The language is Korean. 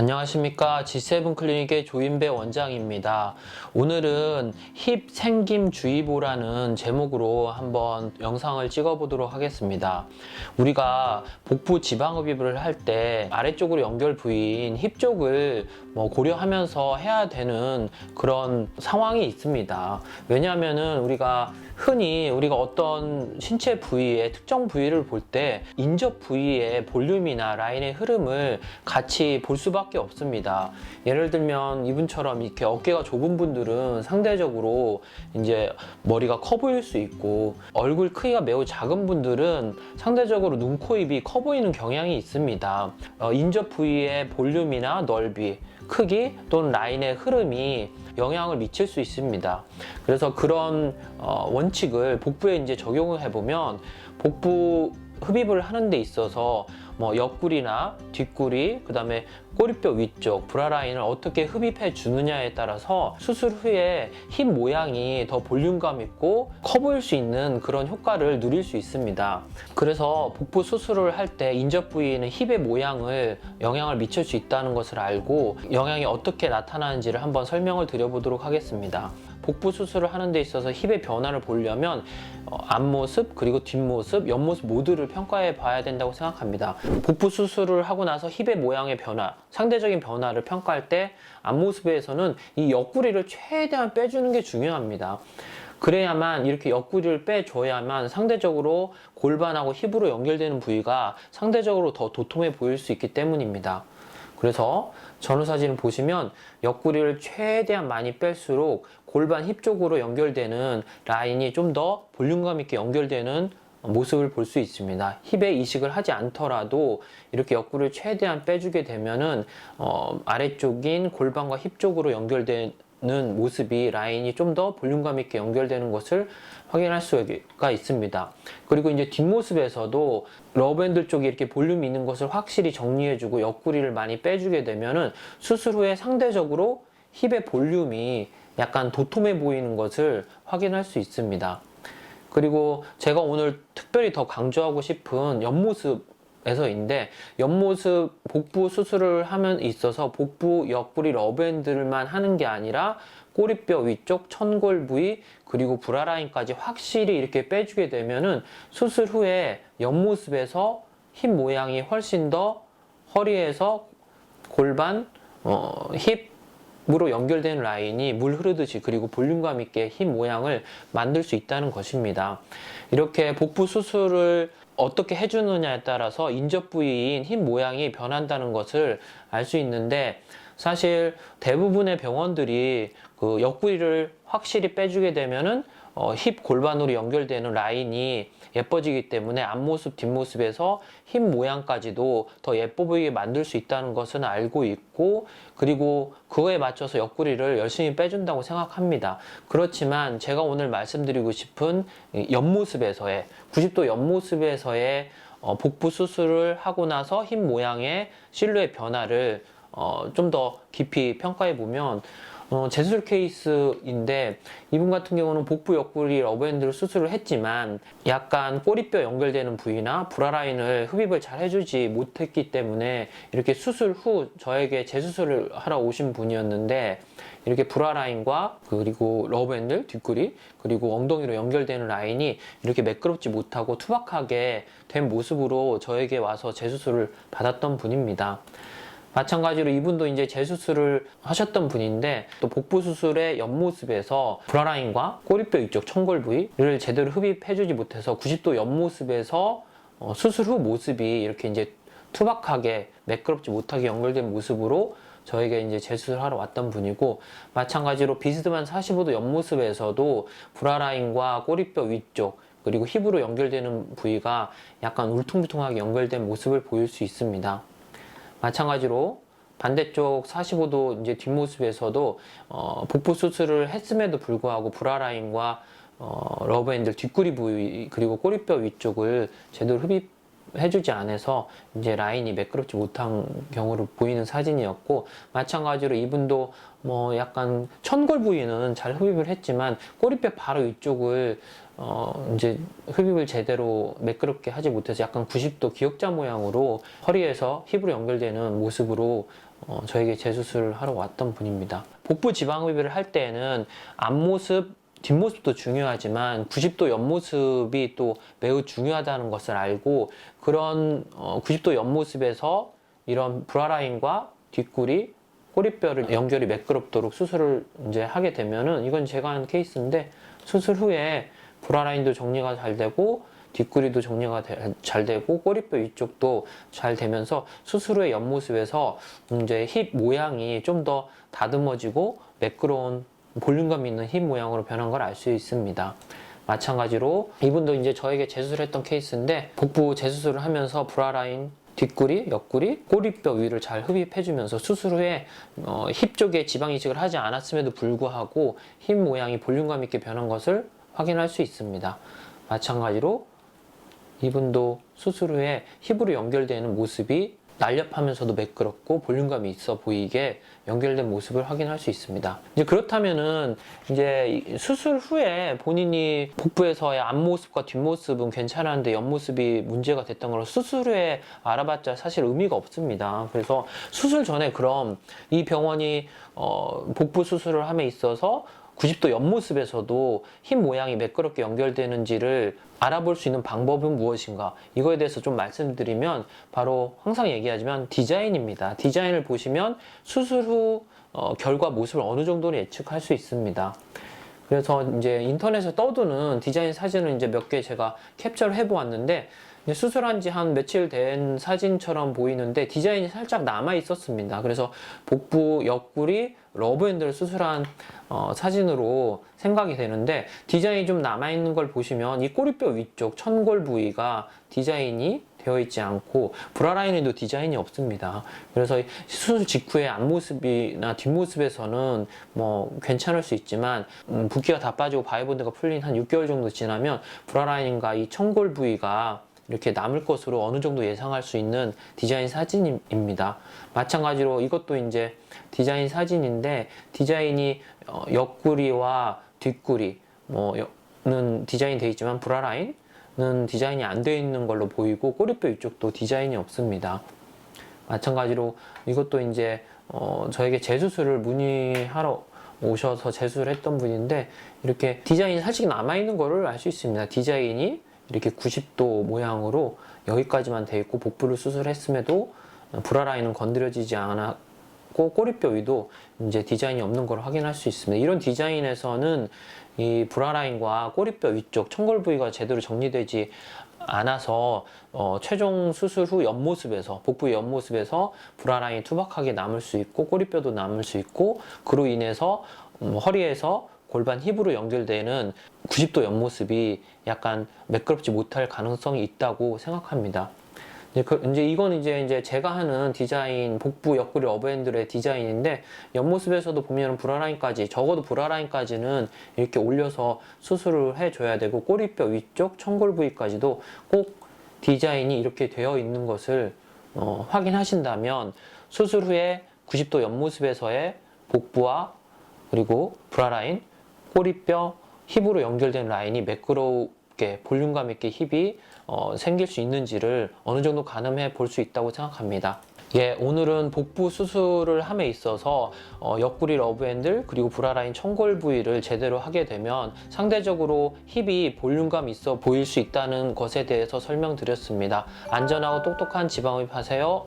안녕하십니까 G7 클리닉의 조인배 원장입니다. 오늘은 힙 생김 주의보라는 제목으로 한번 영상을 찍어 보도록 하겠습니다. 우리가 복부 지방흡입을 할 때 아래쪽으로 연결 부위인 힙 쪽을 뭐 고려하면서 해야 되는 그런 상황이 있습니다. 왜냐하면은 우리가 흔히 우리가 어떤 신체 부위의 특정 부위를 볼 때 인접 부위의 볼륨이나 라인의 흐름을 같이 볼 수밖에 없습니다. 예를 들면 이분처럼 이렇게 어깨가 좁은 분들은 상대적으로 이제 머리가 커 보일 수 있고 얼굴 크기가 매우 작은 분들은 상대적으로 눈, 코, 입이 커 보이는 경향이 있습니다. 어, 인접 부위의 볼륨이나 넓이, 크기 또는 라인의 흐름이 영향을 미칠 수 있습니다. 그래서 그런 어, 원칙을 복부에 이제 적용을 해보면 복부 흡입을 하는 데 있어서 뭐 옆구리나 뒷구리, 그 다음에 꼬리뼈 위쪽, 브라라인을 어떻게 흡입해 주느냐에 따라서 수술 후에 힙 모양이 더 볼륨감 있고 커 보일 수 있는 그런 효과를 누릴 수 있습니다. 그래서 복부 수술을 할 때 인접 부위는 힙의 모양을 영향을 미칠 수 있다는 것을 알고 영향이 어떻게 나타나는지를 한번 설명을 드려보도록 하겠습니다. 복부 수술을 하는 데 있어서 힙의 변화를 보려면 어, 앞모습 그리고 뒷모습, 옆모습 모두를 평가해 봐야 된다고 생각합니다. 복부 수술을 하고 나서 힙의 모양의 변화, 상대적인 변화를 평가할 때 앞모습에서는 이 옆구리를 최대한 빼주는 게 중요합니다. 그래야만 이렇게 옆구리를 빼줘야만 상대적으로 골반하고 힙으로 연결되는 부위가 상대적으로 더 도톰해 보일 수 있기 때문입니다. 그래서 전후 사진을 보시면 옆구리를 최대한 많이 뺄수록 골반 힙 쪽으로 연결되는 라인이 좀 더 볼륨감 있게 연결되는 모습을 볼 수 있습니다. 힙에 이식을 하지 않더라도 이렇게 옆구리를 최대한 빼주게 되면은 어, 아래쪽인 골반과 힙 쪽으로 연결되 는 모습이 라인이 좀 더 볼륨감 있게 연결되는 것을 확인할 수가 있습니다. 그리고 이제 뒷모습에서도 러브핸들 쪽에 이렇게 볼륨이 있는 것을 확실히 정리해주고 옆구리를 많이 빼주게 되면은 수술 후에 상대적으로 힙의 볼륨이 약간 도톰해 보이는 것을 확인할 수 있습니다. 그리고 제가 오늘 특별히 더 강조하고 싶은 옆모습 에서인데 옆모습 복부 수술을 하면 있어서 복부 옆구리 러브핸들만 하는 게 아니라 꼬리뼈 위쪽 천골 부위 그리고 브라라인까지 확실히 이렇게 빼주게 되면은 수술 후에 옆모습에서 힙 모양이 훨씬 더 허리에서 골반 어, 힙 으로 연결된 라인이 물 흐르듯이 그리고 볼륨감 있게 힙 모양을 만들 수 있다는 것입니다. 이렇게 복부 수술을 어떻게 해주느냐에 따라서 인접 부위인 힙 모양이 변한다는 것을 알 수 있는데 사실 대부분의 병원들이 그 옆구리를 확실히 빼주게 되면은 어, 힙 골반으로 연결되는 라인이 예뻐지기 때문에 앞모습, 뒷모습에서 힙 모양까지도 더 예뻐 보이게 만들 수 있다는 것은 알고 있고, 그리고 그거에 맞춰서 옆구리를 열심히 빼준다고 생각합니다. 그렇지만 제가 오늘 말씀드리고 싶은 이 옆모습에서의, 90도 옆모습에서의 어, 복부 수술을 하고 나서 힙 모양의 실루엣 변화를 어, 좀 더 깊이 평가해 보면 어, 재수술 케이스인데 이분 같은 경우는 복부 옆구리 러브핸드를 수술을 했지만 약간 꼬리뼈 연결되는 부위나 브라라인을 흡입을 잘 해주지 못했기 때문에 이렇게 수술 후 저에게 재수술을 하러 오신 분이었는데 이렇게 브라라인과 그리고 러브핸들 뒷구리 그리고 엉덩이로 연결되는 라인이 이렇게 매끄럽지 못하고 투박하게 된 모습으로 저에게 와서 재수술을 받았던 분입니다. 마찬가지로 이분도 이제 재수술을 하셨던 분인데 또 복부 수술의 옆모습에서 브라라인과 꼬리뼈 이쪽 천골 부위를 제대로 흡입해주지 못해서 90도 옆모습에서 어, 수술 후 모습이 이렇게 이제 투박하게 매끄럽지 못하게 연결된 모습으로 저에게 이제 재수술을 하러 왔던 분이고 마찬가지로 비스듬한 45도 옆모습에서도 브라라인과 꼬리뼈 위쪽 그리고 힙으로 연결되는 부위가 약간 울퉁불퉁하게 연결된 모습을 보일 수 있습니다. 마찬가지로 반대쪽 45도 이제 뒷모습에서도 어, 복부 수술을 했음에도 불구하고 브라 라인과 어, 러브핸들 뒷구리 부위 그리고 꼬리뼈 위쪽을 제대로 흡입 해주지 않아서 이제 라인이 매끄럽지 못한 경우를 보이는 사진이었고 마찬가지로 이분도 뭐 약간 천골 부위는 잘 흡입을 했지만 꼬리뼈 바로 위쪽을 어 이제 흡입을 제대로 매끄럽게 하지 못해서 약간 90도 기역자 모양으로 허리에서 힙으로 연결되는 모습으로 어, 저에게 재수술을 하러 왔던 분입니다. 복부 지방 흡입을 할 때에는 앞모습, 뒷모습도 중요하지만 90도 옆모습이 또 매우 중요하다는 것을 알고 그런 어, 90도 옆모습에서 이런 브라라인과 뒷구리, 꼬리뼈를 연결이 매끄럽도록 수술을 이제 하게 되면은 이건 제가 한 케이스인데 수술 후에 브라라인도 정리가 잘 되고 뒷구리도 정리가 되- 잘 되고 꼬리뼈 위쪽도 잘 되면서 수술 후의 옆모습에서 이제 힙 모양이 좀 더 다듬어지고 매끄러운 볼륨감 있는 힙 모양으로 변한 걸 알 수 있습니다. 마찬가지로 이분도 이제 저에게 재수술 했던 케이스인데 복부 재수술을 하면서 브라 라인 뒷구리, 옆구리, 꼬리뼈 위를 잘 흡입해주면서 수술 후에 어, 힙 쪽에 지방 이식을 하지 않았음에도 불구하고 힙 모양이 볼륨감 있게 변한 것을 확인할 수 있습니다. 마찬가지로 이분도 수술 후에 힙으로 연결되는 모습이 날렵하면서도 매끄럽고 볼륨감이 있어 보이게 연결된 모습을 확인할 수 있습니다. 이제 그렇다면은 이제 이 수술 후에 본인이 복부에서의 앞모습과 뒷모습은 괜찮았는데 옆모습이 문제가 됐던 걸 수술 후에 알아봤자 사실 의미가 없습니다. 그래서 수술 전에 그럼 이 병원이 어, 복부 수술을 함에 있어서 90도 옆모습에서도 힙 모양이 매끄럽게 연결되는지를 알아볼 수 있는 방법은 무엇인가? 이거에 대해서 좀 말씀드리면 바로 항상 얘기하지만 디자인입니다. 디자인을 보시면 수술 후 어, 결과 모습을 어느 정도는 예측할 수 있습니다. 그래서 이제 인터넷에 떠도는 디자인 사진을 이제 몇 개 제가 캡처를 해보았는데 수술한 지 한 며칠 된 사진처럼 보이는데 디자인이 살짝 남아 있었습니다. 그래서 복부 옆구리 러브핸드를 수술한 어, 사진으로 생각이 되는데 디자인이 좀 남아 있는 걸 보시면 이 꼬리뼈 위쪽 천골 부위가 디자인이 되어 있지 않고 브라라인에도 디자인이 없습니다. 그래서 수술 직후의 앞모습이나 뒷모습에서는 뭐 괜찮을 수 있지만 음, 붓기가 다 빠지고 바이본드가 풀린 한 6개월 정도 지나면 브라라인과 이 천골 부위가 이렇게 남을 것으로 어느 정도 예상할 수 있는 디자인 사진입니다. 마찬가지로 이것도 이제 디자인 사진인데 디자인이 어, 옆구리와 뒷구리 뭐는 디자인 되어 있지만 브라라인은 디자인이 안 되어 있는 걸로 보이고 꼬리뼈 이쪽도 디자인이 없습니다. 마찬가지로 이것도 이제 어, 저에게 재수술을 문의하러 오셔서 재수를 했던 분인데 이렇게 디자인이 살짝 남아 있는 거를 알 수 있습니다. 디자인이 이렇게 90도 모양으로 여기까지만 돼 있고 복부를 수술했음에도 브라 라인은 건드려지지 않았고 꼬리뼈 위도 이제 디자인이 없는 걸 확인할 수 있습니다. 이런 디자인에서는 이 브라 라인과 꼬리뼈 위쪽 청골 부위가 제대로 정리되지 않아서 어, 최종 수술 후 옆모습에서 복부 옆모습에서 브라 라인이 투박하게 남을 수 있고 꼬리뼈도 남을 수 있고 그로 인해서 음, 허리에서 골반 힙으로 연결되는 90도 옆모습이 약간 매끄럽지 못할 가능성이 있다고 생각합니다. 이제, 그, 이제 이건 이제 이제 제가 하는 디자인 복부 옆구리 어브핸들의 디자인인데 옆모습에서도 보면 브라라인까지 적어도 브라라인까지는 이렇게 올려서 수술을 해줘야 되고 꼬리뼈 위쪽 청골 부위까지도 꼭 디자인이 이렇게 되어 있는 것을 어, 확인하신다면 수술 후에 90도 옆모습에서의 복부와 그리고 브라라인, 꼬리뼈, 힙으로 연결된 라인이 매끄럽게 볼륨감 있게 힙이 어, 생길 수 있는지를 어느 정도 가늠해 볼 수 있다고 생각합니다. 예, 오늘은 복부 수술을 함에 있어서 어, 옆구리 러브핸들 그리고 브라라인 청골 부위를 제대로 하게 되면 상대적으로 힙이 볼륨감 있어 보일 수 있다는 것에 대해서 설명드렸습니다. 안전하고 똑똑한 지방흡입 하세요.